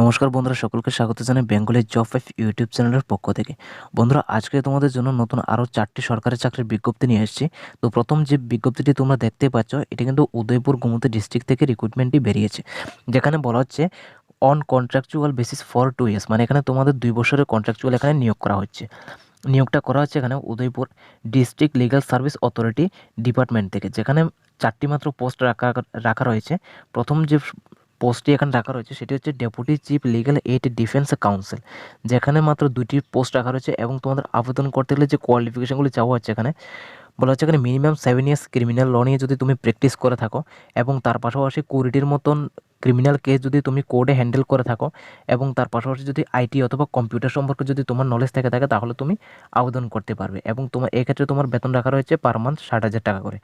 নমস্কার বন্ধুরা, সকলকে স্বাগত জানাই বেঙ্গলের জব ফাইভ ইউটিউব চ্যানেলের পক্ষ থেকে। বন্ধুরা, আজকে তোমাদের জন্য নতুন আরও চারটি সরকারি চাকরির বিজ্ঞপ্তি নিয়ে এসেছি। তো প্রথম যে বিজ্ঞপ্তিটি তোমরা দেখতে পাচ্ছ, এটা কিন্তু উদয়পুর গোমতী ডিস্ট্রিক্ট থেকে রিক্রুটমেন্টটি বেরিয়েছে। যেখানে বলা হচ্ছে on contractual basis for two years মানে এখানে তোমাদের দুই বছরের কন্ট্রাকচুয়াল এখানে নিয়োগ করা হচ্ছে। নিয়োগটা করা হচ্ছে এখানে Udaipur district legal service authority department থেকে, যেখানে চারটি মাত্র পোস্ট রাখা রাখা রয়েছে। প্রথম যে পোস্টটি এখানে রাখা রয়েছে, সেটি হচ্ছে deputy chief legal aid defence counsel যেখানে মাত্র দুটি পোস্ট রাখা রয়েছে এবং তোমাদের আবেদন করতে গেলে যে কোয়ালিফিকেশনগুলি চাওয়া হচ্ছে এখানে, বলা হচ্ছে এখানে minimum seven years criminal law নিয়ে যদি তুমি প্র্যাকটিস করে থাকো এবং তার পাশাপাশি কুড়িটির মতন ক্রিমিনাল কেস যদি তুমি কোর্টে হ্যান্ডেল করে থাকো এবং তার পাশাপাশি যদি আইটি অথবা কম্পিউটার সম্পর্কে যদি তোমার নলেজ থেকে থাকে, তাহলে তুমি আবেদন করতে পারবে এবং তোমার এক্ষেত্রে তোমার বেতন রাখা রয়েছে পার মান্থ ষাট হাজার টাকা করে।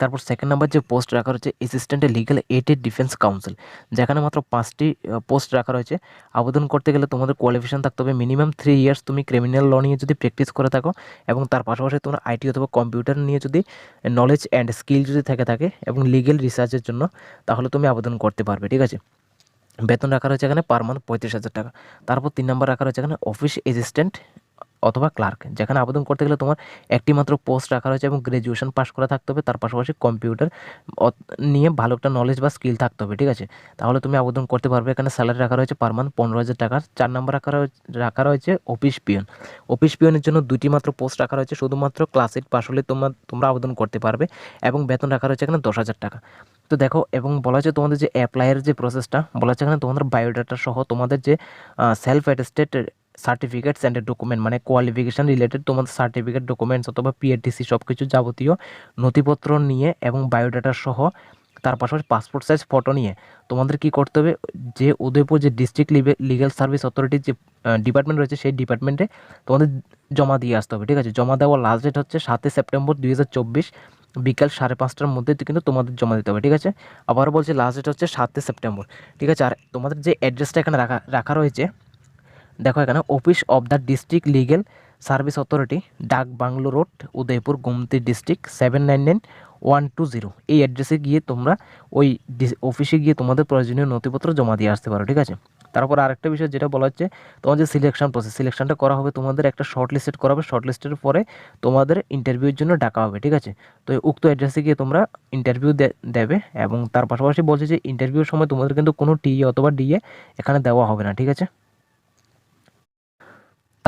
তারপর সেকেন্ড নাম্বার যে পোস্ট রাখা রয়েছে অ্যাসিস্ট্যান্ট লিগ্যাল এইডের ডিফেন্স কাউন্সিল যেখানে মাত্র পাঁচটি পোস্ট রাখা রয়েছে। আবেদন করতে গেলে তোমাদের কোয়ালিফিকেশন থাকতে হবে মিনিমাম থ্রি ইয়ার্স তুমি ক্রিমিনাল ল নিয়ে যদি প্র্যাকটিস করে থাকো এবং তার পাশাপাশি তোমার আইটি অথবা কম্পিউটার নিয়ে যদি নলেজ অ্যান্ড স্কিল যদি থেকে থাকে এবং লিগেল রিসার্চের জন্য, তাহলে তুমি আবেদন করতে পারবে, ঠিক আছে? বেতন রাখা রয়েছে এখানে পার মান্থ পঁয়ত্রিশ হাজার টাকা। তারপর তিন নম্বর রাখা রয়েছে এখানে অফিস অ্যাসিস্ট্যান্ট অথবা ক্লার্ক, যেখানে আবেদন করতে গেলে তোমার একটি মাত্র পোস্ট রাখা রয়েছে এবং গ্র্যাজুয়েশন পাস করা থাকতে হবে। তার পাশাপাশি কম্পিউটার নিয়ে ভালো একটা নলেজ বা স্কিল থাকতে হবে, ঠিক আছে? তাহলে তুমি আবেদন করতে পারবে। এখানে স্যালারি রাখা রয়েছে পার মান্থ পনেরো হাজার টাকার চার নম্বর রাখা রাখা রয়েছে অফিস পিয়ন অফিস পিয়নের জন্য দুটি মাত্র পোস্ট রাখা রয়েছে। শুধুমাত্র ক্লাস এইট পাস হলে তোমার, তোমরা আবেদন করতে পারবে এবং বেতন রাখা রয়েছে এখানে দশ হাজার টাকা। তো দেখো, এবং বলা হচ্ছে তোমাদের যে অ্যাপ্লাইয়ের যে প্রসেসটা বলা হচ্ছে এখানে তোমাদের বায়োডাটা সহ তোমাদের যে self attested certificates and document মানে কোয়ালিফিকেশান রিলেটেড তোমাদের সার্টিফিকেট ডকুমেন্টস অথবা পিএটিসি সব কিছু যাবতীয় নথিপত্র নিয়ে এবং বায়োডাটা সহ তার পাশাপাশি পাসপোর্ট সাইজ ফটো নিয়ে। তোমাদের কি করতে হবে? যে উদয়পুর যে ডিস্ট্রিক্ট লিগাল সার্ভিস অথরিটির যে ডিপার্টমেন্ট রয়েছে সেই ডিপার্টমেন্টে তোমাদের জমা দিয়ে আসতে হবে, ঠিক আছে? জমা দেওয়ার লাস্ট ডেট হচ্ছে সাতই সেপ্টেম্বর দুই হাজার চব্বিশ বিকাল সাড়ে পাঁচটার মধ্যে কিন্তু তোমাদের জমা দিতে হবে, ঠিক আছে? আবার বলছে লাস্ট ডেট হচ্ছে সাতই সেপ্টেম্বর, ঠিক আছে? আর তোমাদের যে অ্যাড্রেসটা এখানে রাখা রাখা রয়েছে দেখো এখানে office of the district legal service authority ডাক bungalow road Udaipur Gomati district seven nine nine one two zero এই অ্যাড্রেসে গিয়ে তোমরা ওই অফিসে গিয়ে তোমাদের প্রয়োজনীয় নথিপত্র জমা দিয়ে আসতে পারো, ঠিক আছে? তারপর আরেকটা বিষয় যেটা বলা হচ্ছে তোমাদের সিলেকশন প্রসেস সিলেকশনটা করা হবে তোমাদের একটা শর্ট লিস্টেড করা হবে শর্ট লিস্টের পরে তোমাদের ইন্টারভিউর জন্য ডাকা হবে, ঠিক আছে? তো উক্ত অ্যাড্রেসে গিয়ে তোমরা ইন্টারভিউ দেবে এবং তার পাশাপাশি বলছে যে ইন্টারভিউর সময় তোমাদের কিন্তু কোনো টিএ অথবা ডিএ এখানে দেওয়া হবে না, ঠিক আছে?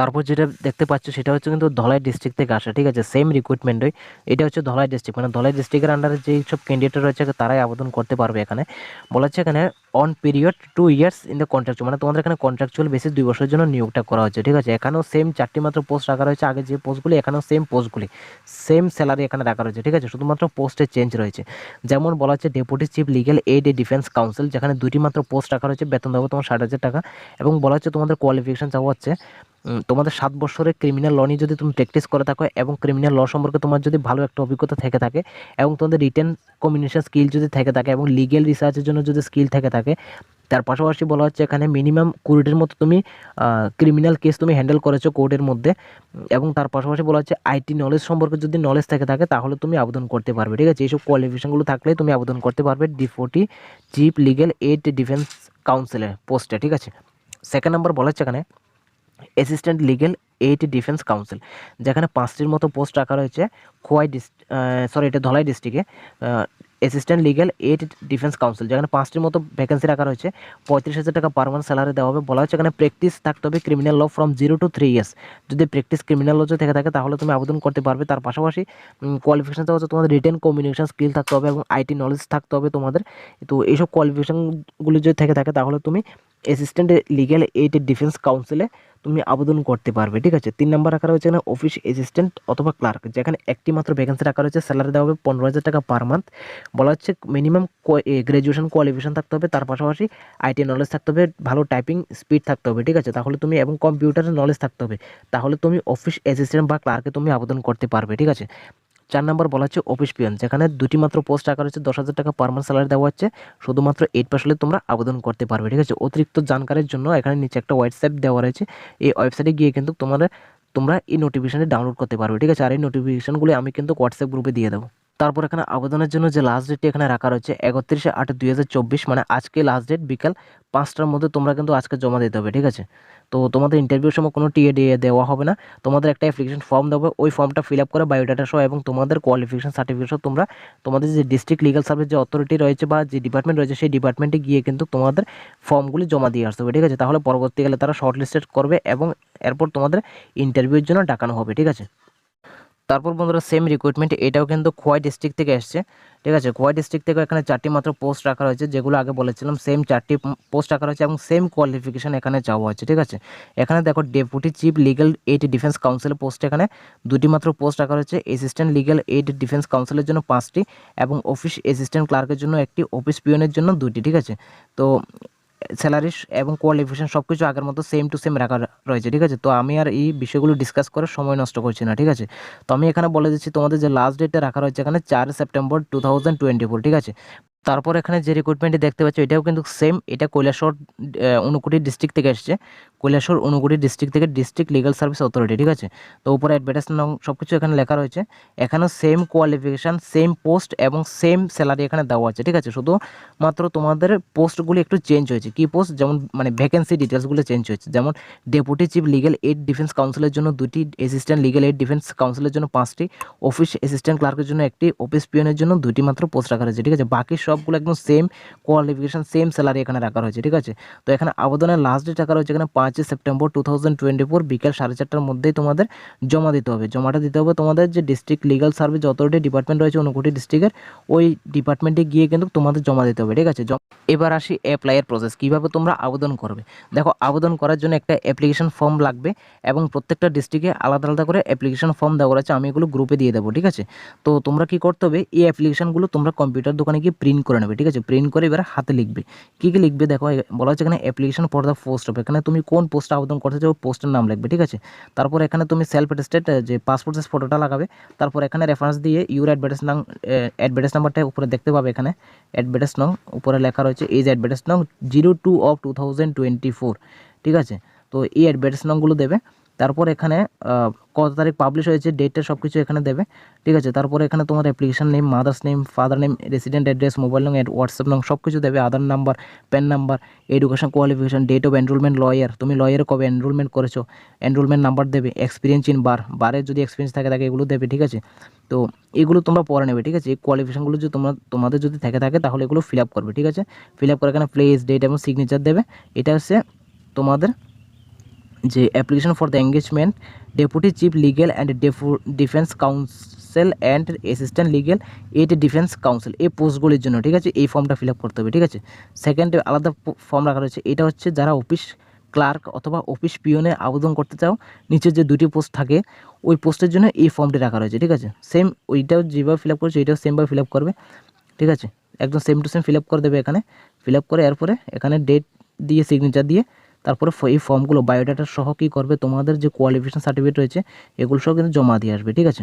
তারপর যেটা দেখতে পাচ্ছ সেটা হচ্ছে কিন্তু ধলাই ডিস্ট্রিক্ট থেকে আসা, ঠিক আছে? সেম রিক্রুটমেন্টই এটা হচ্ছে ধলাই ডিস্ট্রিক্ট মানে ধলাই ডিস্ট্রিক্টের আন্ডারে যেই সব ক্যান্ডিডেট রয়েছে, তারাই আবেদন করতে পারবে এখানে। বলা হচ্ছে এখানে on period two years in the contractual মানে তোমাদের এখানে কন্ট্রাকচুয়াল বেসিস দুই বছরের জন্য নিয়োগটা করা হচ্ছে ঠিক আছে? এখানেও সেম চারটি মাত্র পোস্ট রাখা রয়েছে, আগে যে পোস্টগুলি এখানেও সেম পোস্টগুলি সেম স্যালারি এখানে রাখা রয়েছে, ঠিক আছে? শুধুমাত্র পোস্টে চেঞ্জ রয়েছে। যেমন বলা হচ্ছে deputy chief legal aid a defence counsel যেখানে দুটি মাত্র পোস্ট রাখা রয়েছে, বেতন দেবো তোমার ষাট হাজার টাকা। এবং বলা হচ্ছে তোমাদের কোয়ালিফিকেশন চাওয়া হচ্ছে তোমাদের সাত বছরের ক্রিমিনাল ল নিয়ে যদি তুমি প্র্যাকটিস করে থাকো এবং ক্রিমিনাল ল সম্পর্কে তোমার যদি ভালো একটা অভিজ্ঞতা থেকে থাকে এবং তোমাদের রিটেন কমিউনিকেশন স্কিল যদি থেকে থাকে এবং লিগেল রিসার্চের জন্য যদি স্কিল থেকে থাকে, তার পাশাপাশি বলা হচ্ছে এখানে মিনিমাম কুড়িটির মতো তুমি ক্রিমিনাল কেস তুমি হ্যান্ডেল করেছ কোর্টের মধ্যে। এবং তার পাশাপাশি বলা হচ্ছে আইটি নলেজ সম্পর্কে যদি নলেজ থেকে থাকে, তাহলে তুমি আবেদন করতে পারবে, ঠিক আছে? এইসব কোয়ালিফিকেশনগুলো থাকলেই তুমি আবেদন করতে পারবে deputy chief legal aid defence কাউন্সিলের পোস্টে ঠিক আছে? সেকেন্ড নাম্বার বলা হচ্ছে এখানে assistant legal aid defence counsel যেখানে পাঁচটির মতো পোস্ট রাখা রয়েছে, খোয়াই সরি এটা ধলাই ডিস্ট্রিক্টে assistant legal aid defence counsel যেখানে পাঁচটির মতো ভ্যাকেন্সি রাখা রয়েছে, পঁয়ত্রিশ হাজার টাকা পার মান্থ স্যালারি দেওয়া হবে। বলা হচ্ছে এখানে প্র্যাকটিস থাকতে হবে criminal law from zero to three years যদি প্র্যাকটিস ক্রিমিনাল ল থেকে থাকে, তাহলে তুমি আবেদন করতে পারবে। তার পাশাপাশি কোয়ালিফিকেশন হচ্ছে, তোমাদের রিটেন কমিউনিকেশন স্কিল থাকতে হবে এবং আইটি নলেজ থাকতে হবে তোমাদের। তো এইসব কোয়ালিফিকেশনগুলি যদি থেকে থাকে, তাহলে তুমি অ্যাসিস্ট্যান্ট লিগ্যাল এইড ডিফেন্স কাউন্সিলে তুমি আবেদন করতে পারবে, ঠিক আছে? তিন নম্বর রাখা রয়েছে না অফিস অ্যাসিস্ট্যান্ট অথবা ক্লার্ক যেখানে একটি মাত্র ভ্যাকেন্সি রাখা রয়েছে স্যালারি দেওয়া হবে পনেরো হাজার টাকা পার মান্থ বলা হচ্ছে মিনিমাম গ্র্যাজুয়েশন কোয়ালিফিকেশন থাকতে হবে, তার পাশাপাশি আইটি নলেজ থাকতে হবে, ভালো টাইপিং স্পিড থাকতে হবে, ঠিক আছে? তাহলে তুমি এবং কম্পিউটারের নলেজ থাকতে হবে, তাহলে তুমি অফিস অ্যাসিস্ট্যান্ট বা ক্লার্কে তুমি আবেদন করতে পারবে, ঠিক আছে? চার নম্বর বলা হচ্ছে অফিস পিয়ন যেখানে দুটি মাত্র পোস্ট রাখা রয়েছে দশ হাজার টাকা পার মান্থ স্যালারি দেওয়া হচ্ছে, শুধুমাত্র এইট পার্সেন্টে তোমরা আবেদন করতে পারবে, ঠিক আছে? অতিরিক্ত জানকারের জন্য এখানে নিচে একটা ওয়েবসাইট দেওয়া রয়েছে, এই ওয়েবসাইটে গিয়ে কিন্তু তোমাদের, তোমরা এই নোটিফিকেশানটি ডাউনলোড করতে পারবে, ঠিক আছে? আর এই নোটিফিকেশানগুলি আমি কিন্তু হোয়াটসঅ্যাপ গ্রুপে দিয়ে দেবো। তারপর এখানে আবেদনের জন্য যে লাস্ট ডেটটি এখানে রাখা রয়েছে, একত্রিশে আট দুই মানে আজকে লাস্ট ডেট বিকাল পাঁচটার মধ্যে তোমরা কিন্তু আজকে জমা দিতে হবে, ঠিক আছে? তো তোমাদের ইন্টারভিউর সময় কোনো টিএ দিয়ে দেওয়া হবে না, তোমাদের একটা অ্যাপ্লিকেশন ফর্ম দেবে ওই ফর্মটা ফিল আপ করে বায়োডাটা সহ এবং তোমাদের কোয়ালিফিকেশন সার্টিফিকেট তোমরা তোমাদের যে ডিস্ট্রিক্ট লিগাল সার্ভিস যে অথরিটি রয়েছে বা যে ডিপার্টমেন্ট রয়েছে, সেই ডিপার্টমেন্টে গিয়ে কিন্তু তোমাদের ফর্মগুলি জমা দিয়ে আসতে হবে, ঠিক আছে? তাহলে পরবর্তীকালে তারা শর্ট লিস্টেড করবে এবং এরপর তোমাদের ইন্টারভিউর জন্য ডাকানো হবে, ঠিক আছে? তারপর বন্ধুরা সেম রিক্রুটমেন্ট এটাও কিন্তু খোয়াই ডিস্ট্রিক্ট থেকে এসছে। ঠিক আছে খোয়াই ডিস্ট্রিক্ট থেকে এখানে চারটি মাত্র পোস্ট রাখা হয়েছে যেগুলো আগে বলেছিলাম সেম চারটি পোস্ট রাখা হয়েছে এবং সেম কোয়ালিফিকেশন এখানে চাওয়া হয়েছে, ঠিক আছে? এখানে দেখো deputy chief legal aid defence counsel post এখানে দুটি মাত্র পোস্ট রাখা হয়েছে অ্যাসিস্ট্যান্ট লিগ্যাল এইড ডিফেন্স কাউন্সিলের জন্য পাঁচটি এবং অফিস অ্যাসিস্ট্যান্ট ক্লার্কের জন্য একটি অফিস পিওনের জন্য দুটি, ঠিক আছে? তো স্যালারি এবং কোয়ালিফিকেশন সব কিছু আগের মতো সেম টু সেম রাখা রয়েছে, ঠিক আছে? তো আমি আর এই বিষয়গুলো ডিসকাস করে সময় নষ্ট করছি না, ঠিক আছে? তো আমি এখানে বলে দিচ্ছি, তোমাদের যে লাস্ট ডেটটা রাখা রয়েছে এখানে চার September two thousand twenty four ঠিক আছে? তারপর এখানে যে রিক্রুটমেন্টটি দেখতে পাচ্ছ, এটাও কিন্তু সেম এটা কৈলাসহর উনকুটি ডিস্ট্রিক্ট থেকে এসছে। কৈলাসহর, উনকুটি ডিস্ট্রিক্ট থেকে ডিস্ট্রিক্ট লিগাল সার্ভিস অথরিটি ঠিক আছে? তো উপরে অ্যাডভার্টাইজমেন্ট সব কিছু এখানে লেখা রয়েছে। এখানেও সেম কোয়ালিফিকেশান সেম পোস্ট এবং সেম স্যালারি এখানে দেওয়া আছে, ঠিক আছে? শুধু মাত্র তোমাদের পোস্টগুলি একটু চেঞ্জ হয়েছে। কি পোস্ট যেমন মানে ভ্যাকেন্সি ডিটেলসগুলো চেঞ্জ হয়েছে। যেমন deputy chief legal aid defence কাউন্সিলের জন্য দুটি অ্যাসিস্ট্যান্ট লিগেল এইড ডিফেন্স কাউন্সিলের জন্য পাঁচটি অফিস অ্যাসিস্ট্যান্ট ক্লার্কের জন্য একটি অফিস পিয়নের জন্য দুটি মাত্র পোস্ট রাখা রয়েছে, ঠিক আছে? বাকি সবগুলো একদম সেম কোয়ালিফিকেশান সেম স্যালারি এখানে রাখা রয়েছে, ঠিক আছে? তো এখানে আবেদনের লাস্ট ডেট রাখা রয়েছে এখানে পাঁচই September two thousand twenty four বিকেল সাড়ে চারটার মধ্যেই তোমাদের জমা দিতে হবে। জমাটা দিতে হবে তোমাদের যে district legal service authority department রয়েছে অনুকুটি ডিস্ট্রিক্টের ওই ডিপার্টমেন্টে গিয়ে কিন্তু তোমাদের জমা দিতে হবে, ঠিক আছে? এবার আসি অ্যাপ্লাইয়ের প্রসেস কীভাবে তোমরা আবেদন করবে? দেখো, আবেদন করার জন্য একটা অ্যাপ্লিকেশন ফর্ম লাগবে এবং প্রত্যেকটা ডিস্ট্রিক্টে আলাদা আলাদা করে অ্যাপ্লিকেশন ফর্ম দেওয়া আছে আমি এগুলো গ্রুপে দিয়ে দেবো, ঠিক আছে? তো তোমরা কি করতে হবে, এই অ্যাপ্লিকেশনগুলো তোমরা কম্পিউটার দোকানে গিয়ে প্রিন্ট করে নেবে, ঠিক আছে? প্রিন্ট করে এবার হাতে লিখবে। কী কী লিখবে দেখো বলা হচ্ছে এখানে অ্যাপ্লিকেশন ফর দ্য পোস্ট হবে এখানে তুমি কোন পোস্টে আবেদন করতে চাও পোস্টের নাম লিখবে, ঠিক আছে? তারপর এখানে তুমি সেলফ অ্যাটেস্টেড যে পাসপোর্ট সাইজ ফটোটা লাগাবে, তারপর এখানে রেফারেন্স দিয়ে ইউর অ্যাডভার্টাইজ নাম অ্যাডভার্টাইজ নাম্বারটা উপরে দেখতে পাবে এখানে। অ্যাডভার্টাইজ নং উপরে লেখা রয়েছে যে অ্যাডভার্টাইজ নং zero two of two thousand twenty four ঠিক আছে? তো এই অ্যাডভার্টাইজ নংগুলো দেবে। তারপর এখানে কত তারিখ পাবলিশ হয়েছে ডেটটা সব কিছু এখানে দেবে, ঠিক আছে? তারপরে এখানে তোমার application name mother's name father name resident address mobile নং হোয়াটসঅ্যাপ নং সব কিছু দেবে Aadhaar number PAN number education qualification date of enrolment lawyer তুমি লয়ারে কবে এনরোলমেন্ট করেছ এনরোলমেন্ট নাম্বার দেবে এক্সপিরিয়েন্স ইন বার বারের যদি এক্সপিরিয়েন্স থাকে থাকে এগুলো দেবে, ঠিক আছে? তো এগুলো তোমরা পরে নেবে, ঠিক আছে? এই কোয়ালিফিকেশানগুলো যদি তোমরা, তোমাদের যদি থেকে থাকে, তাহলে এগুলো ফিল আপ করবে, ঠিক আছে? ফিল আপ করে এখানে প্লেস ডেট এবং সিগনেচার দেবে, এটা হচ্ছে তোমাদের যে application for the engagement deputy chief legal and defence counsel and assistant legal aid defence counsel এই পোস্টগুলির জন্য, ঠিক আছে? এই ফর্মটা ফিল করতে হবে, ঠিক আছে? সেকেন্ডে আলাদা ফর্ম রাখা রয়েছে, এটা হচ্ছে যারা অফিস ক্লার্ক অথবা অফিস পিওনে আবেদন করতে চাও নিচের যে দুটি পোস্ট থাকে, ওই পোস্টের জন্য এই ফর্মটি রাখা রয়েছে, ঠিক আছে? সেম ওইটাও যেভাবে ফিল আপ করেছে, ওইটাও সেমভাবে ফিল আপ করবে, ঠিক আছে? একদম same to same fill up করে দেবে এখানে ফিল আপ করে এরপরে এখানে ডেট দিয়ে সিগনেচার দিয়ে তারপরে এই ফর্মগুলো বায়োডাটা সহ কী করবে? তোমাদের যে কোয়ালিফিকেশান সার্টিফিকেট রয়েছে, এগুলো সব কিন্তু জমা দিয়ে আসবে, ঠিক আছে?